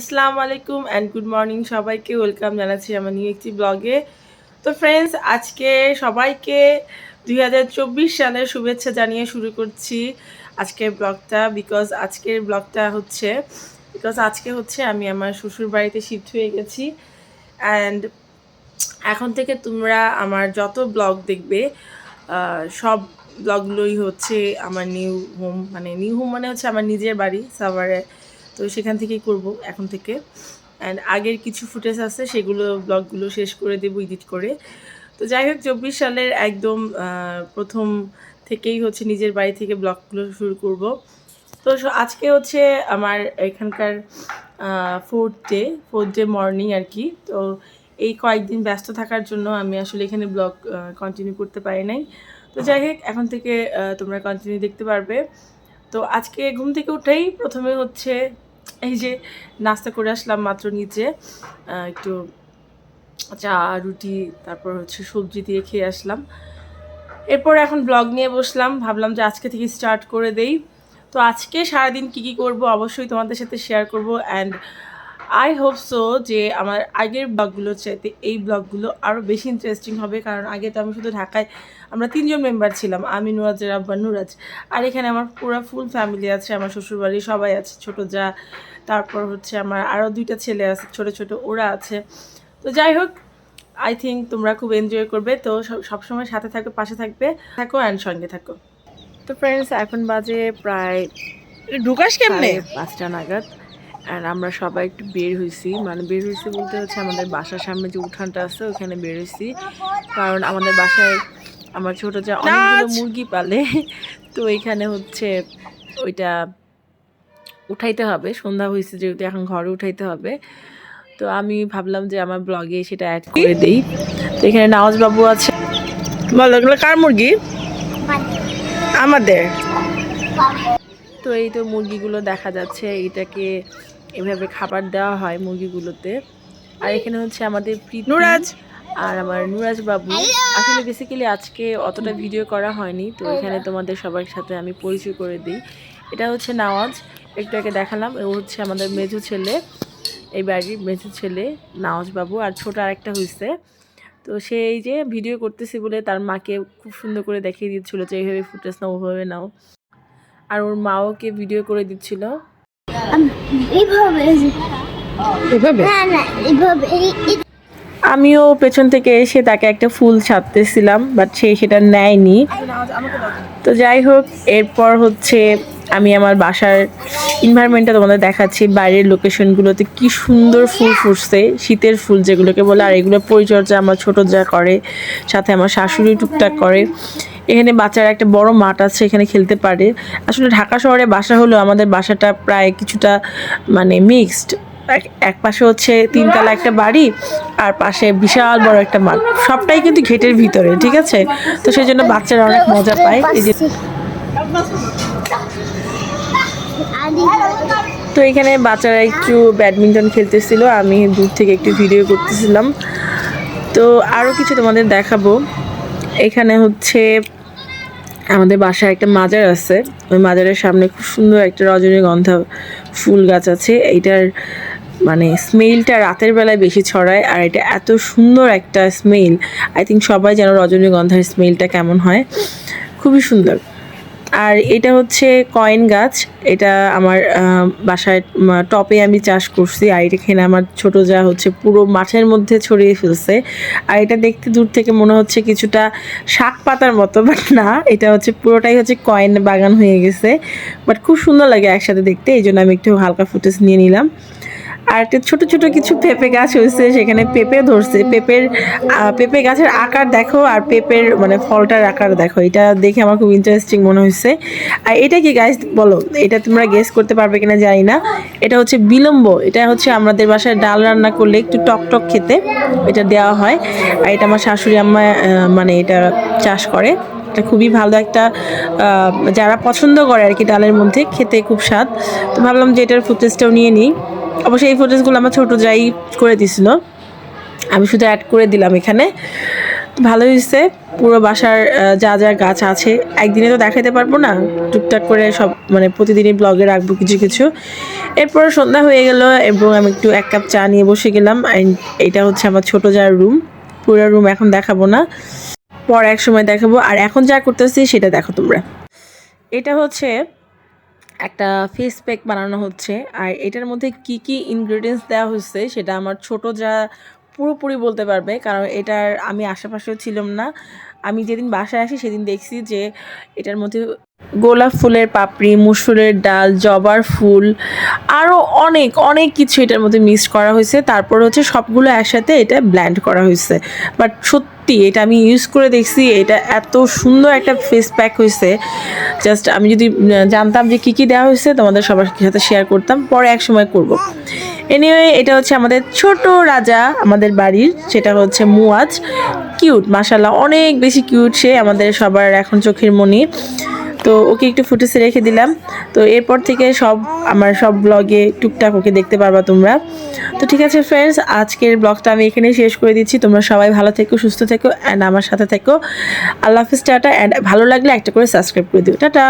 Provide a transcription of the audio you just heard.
আসসালামু আলাইকুম and good morning সবাইকে। ওয়েলকাম জানাচ্ছি আমার নিউ একটি ব্লগে তো ফ্রেন্ডস আজকে সবাইকে দুই হাজার চব্বিশ সালের শুভেচ্ছা জানিয়ে শুরু করছি আজকের ব্লগটা বিকজ আজকের ব্লগটা হচ্ছে বিকজ আজকে হচ্ছে আমি আমার শ্বশুর বাড়িতে শিফট হয়ে গেছি। অ্যান্ড এখন থেকে তোমরা আমার যত ব্লগ দেখবে সব ব্লগগুলোই হচ্ছে আমার নিউ হোম মানে নিউ হোম মানে হচ্ছে আমার নিজের বাড়ি সাভারে তো সেখান থেকেই করব এখন থেকে। অ্যান্ড আগের কিছু ফুটেজ আছে, সেগুলো ব্লগগুলো শেষ করে দেবো এডিট করে। তো যাই হোক, চব্বিশ সালের একদম প্রথম থেকেই হচ্ছে নিজের বাড়ি থেকে ব্লগগুলো শুরু করব। তো আজকে হচ্ছে আমার এখানকার fourth day fourth day morning আর কি। তো এই কয়েকদিন ব্যস্ত থাকার জন্য আমি আসলে এখানে ব্লগ কন্টিনিউ করতে পারি নাই। তো যাই হোক, এখন থেকে তোমরা কন্টিনিউ দেখতে পারবে। তো আজকে ঘুম থেকে উঠেই প্রথমে হচ্ছে এই যে নাস্তা করে আসলাম মাত্র নিচে একটু চা, রুটি, তারপর হচ্ছে সবজি দিয়ে খেয়ে আসলাম। এরপর এখন ব্লগ নিয়ে বসলাম, ভাবলাম যে আজকে থেকে স্টার্ট করে দেই। তো আজকে সারাদিন কী কী করব অবশ্যই তোমাদের সাথে শেয়ার করব অ্যান্ড আই হোপ সো যে আমার আগের ব্লগগুলোর চাইতে এই ব্লগগুলো আরও বেশি ইন্টারেস্টিং হবে। কারণ আগে তো আমি শুধু ঢাকায় আমরা তিনজন মেম্বার ছিলাম আমি নুরাজের আব্বা নুরাজ। আর এখানে আমার পুরো ফুল ফ্যামিলি আছে আমার শ্বশুরবাড়ি সবাই আছে ছোট যা। তারপর হচ্ছে আমার আরও দুইটা ছেলে আছে ছোট ছোট ওরা আছে। তো যাই হোক আই থিঙ্ক তোমরা খুব এনজয় করবে। তো সব- সবসময় সাথে থাকবে পাশে থাকবে থাকো অ্যান্ড সঙ্গে থাকো। তো ফ্রেন্ডস এখন বাজে প্রায় ঢুকাস কেমনে? পাঁচটা নাগাদ। আর আমরা সবাই একটু বের হয়েছি মানে বের হয়েছি বলতে হচ্ছে আমাদের বাসার সামনে যে উঠানটা আছে ওখানে বের হয়েছি কারণ আমাদের বাসায় আমার ছোট যা অনেকগুলো মুরগি পালে তো এখানে হচ্ছে ওইটা উঠাইতে হবে। সন্ধ্যা হয়েছে যেহেতু এখন ঘরে উঠাইতে হবে। তো আমি ভাবলাম যে আমার ব্লগে সেটা অ্যাড করে দিই। তো এখানে নওয়াজ বাবু আছে। বলো এগুলো কার মুরগি? আমাদের। তো এই তো মুরগিগুলো দেখা যাচ্ছে। এটাকে এভাবে খাবার দেওয়া হয় মুরগিগুলোতে। আর এখানে হচ্ছে আমাদের প্রীতি নুরাজ। আর আমার নুরাজ বাবু। আসলে বেসিক্যালি আজকে অতটা ভিডিও করা হয়নি তো এখানে তোমাদের সবার সাথে আমি পরিচয় করে দিই। এটা হচ্ছে নওয়াজ একটু আগে দেখালাম ও হচ্ছে আমাদের মেজো ছেলে এই বাড়ির মেজো ছেলে নওয়াজ বাবু আর ছোট আরেকটা হয়েছে তো সে এই যে ভিডিও করতেছি বলে তার মাকে খুব সুন্দর করে দেখিয়ে দিচ্ছিল যে এইভাবে ফুটেজ নাও ওভাবে নাও। আর ওর মাও কে ভিডিও করে দিচ্ছিল। আমিও পেছন থেকে এসে তাকে একটা ফুল ছাপতেছিলাম বাট সে সেটা নেয়নি। তো যাই হোক, এরপর হচ্ছে আমি আমার বাসার এনভায়রনমেন্টটা তোমাদের দেখাচ্ছি, বাইরের লোকেশনগুলোতে কি সুন্দর ফুল ফুটছে, শীতের ফুল যেগুলোকে বলে, আর এগুলো পরিচর্যা আমার ছোট যা করে, সাথে আমার শাশুড়ি টুকটাক করে। এখানে বাচ্চারা একটা বড় মাঠ আছে, এখানে খেলতে পারে। আসলে ঢাকা শহরে বাসা হলেও আমাদের বাসাটা প্রায় কিছুটা মানে মিক্সড এক পাশে হচ্ছে তিনতলা একটা বাড়ি, আর পাশে বিশাল বড় একটা মাঠ। সবটাই কিন্তু ঘেটের ভিতরে, ঠিক আছে? তো সেই জন্য বাচ্চারা অনেক মজা পায়। এই যে তো এখানে বাচ্চারা একটু ব্যাডমিন্টন খেলতেছিল, আমি দূর থেকে একটু ভিডিও করতেছিলাম। তো আরও কিছু তোমাদের দেখাবো। এখানে হচ্ছে আমাদের বাসায় একটা মাজার আছে। ওই মাজারের সামনে খুব সুন্দর একটা রজনীগন্ধা ফুল গাছ আছে। এইটার মানে স্মেলটা রাতের বেলায় বেশি ছড়ায় আর এটা এত সুন্দর একটা স্মেল। আই থিঙ্ক সবাই যেন রজনীগন্ধার স্মেলটা কেমন হয়। খুবই সুন্দর। আর এটা হচ্ছে কয়েন গাছ। এটা আমার বাসায় টপে আমি চাষ করছি। আর এখানে আমার ছোট যা হচ্ছে পুরো মাঠের মধ্যে ছড়িয়ে ফেলছে। আর এটা দেখতে দূর থেকে মনে হচ্ছে কিছুটা শাক পাতার মতো বাট না, এটা হচ্ছে পুরোটাই হচ্ছে কয়েন বাগান হয়ে গেছে। বাট খুব সুন্দর লাগে একসাথে দেখতে, এই জন্য আমি একটু হালকা ফুটেজ নিয়ে নিলাম। আর একটা ছোট ছোট কিছু পেঁপে গাছ হয়েছে, সেখানে পেঁপে ধরছে। পেঁপের পেঁপে গাছের আকার দেখো আর পেঁপের মানে ফলটার আকার দেখো। এটা দেখে আমার খুব ইন্টারেস্টিং মনে হয়েছে। আর এটা কি গাছ বলো, এটা তোমরা গেস করতে পারবে কিনা জানি না। এটা হচ্ছে বিলম্ব, এটা হচ্ছে আমাদের বাসায় ডাল রান্না করলে একটু টক টক খেতে, এটা দেওয়া হয়। আর এটা আমার শাশুড়ি আম্মা মানে এটা চাষ করে। এটা খুবই ভালো একটা যারা পছন্দ করে আর কি ডালের মধ্যে, খেতে খুব স্বাদ। তো ভাবলাম যে এটার ফুটেজটাও নিয়ে নিই। অবশ্যই এই ফুটেজগুলো আমার ছোটো যাই করে দিছিল। আমি শুধু অ্যাড করে দিলাম এখানে। ভালো হয়েছে পুরো বাসার যা যা গাছ আছে। একদিনে তো দেখাতে পারব না, টুকটাক করে সব মানে প্রতিদিনই ব্লগে রাখব কিছু কিছু। এরপর সন্ধ্যা হয়ে গেল এবং আমি একটু এক কাপ চা নিয়ে বসে গেলাম। And এটা হচ্ছে আমার ছোট যার রুম পুরো রুম এখন দেখাবো না। পরে এক সময় দেখাবো। আর এখন যা করতেছি সেটা দেখো তোমরা। এটা হচ্ছে একটা ফেস প্যাক বানানো হচ্ছে। আর এটার মধ্যে কি কি ইনগ্রেডিয়েন্টস দেওয়া হচ্ছে সেটা আমার ছোট যা পুরোপুরি বলতে পারবে। কারণ এটার আমি আশেপাশেও ছিলাম না। আমি যেদিন বাসায় আসি সেদিন দেখছি যে এটার মধ্যে গোলাপ ফুলের পাপড়ি, মুসুরের ডাল, জবার ফুল আরও অনেক অনেক কিছু এটার মধ্যে মিক্স করা হয়েছে। তারপর হচ্ছে সবগুলো একসাথে এটা ব্ল্যান্ড করা হয়েছে। বাট সত্যি এটা আমি ইউজ করে দেখছি, এটা এত সুন্দর একটা ফেস প্যাক হয়েছে জাস্ট আমি যদি জানতাম যে কী কী দেওয়া হয়েছে তোমাদের সবার সাথে শেয়ার করতাম, পরে এক সময় করব। এনিওয়ে এটা হচ্ছে আমাদের ছোট রাজা আমাদের বাড়ির, সেটা হচ্ছে মুয়াজ। কিউট মাসাল্লাহ অনেক বেশি কিউট সে আমাদের সবার এখন চোখের মনি। তো ওকে একটু ফুটেজে রেখে দিলাম। তো এরপর থেকে সব আমার সব ব্লগে টুকটাক ওকে দেখতে পারবা তোমরা। তো ঠিক আছে ফ্রেন্ডস আজকের ব্লগটা আমি এখানে শেষ করে দিচ্ছি। তোমরা সবাই ভালো থেকো, সুস্থ থেকো অ্যান্ড আমার সাথে থেকো। আল্লাহ হাফিজ, টাটা অ্যান্ড ভালো লাগলে একটা করে সাবস্ক্রাইব করে দিও। টাটা!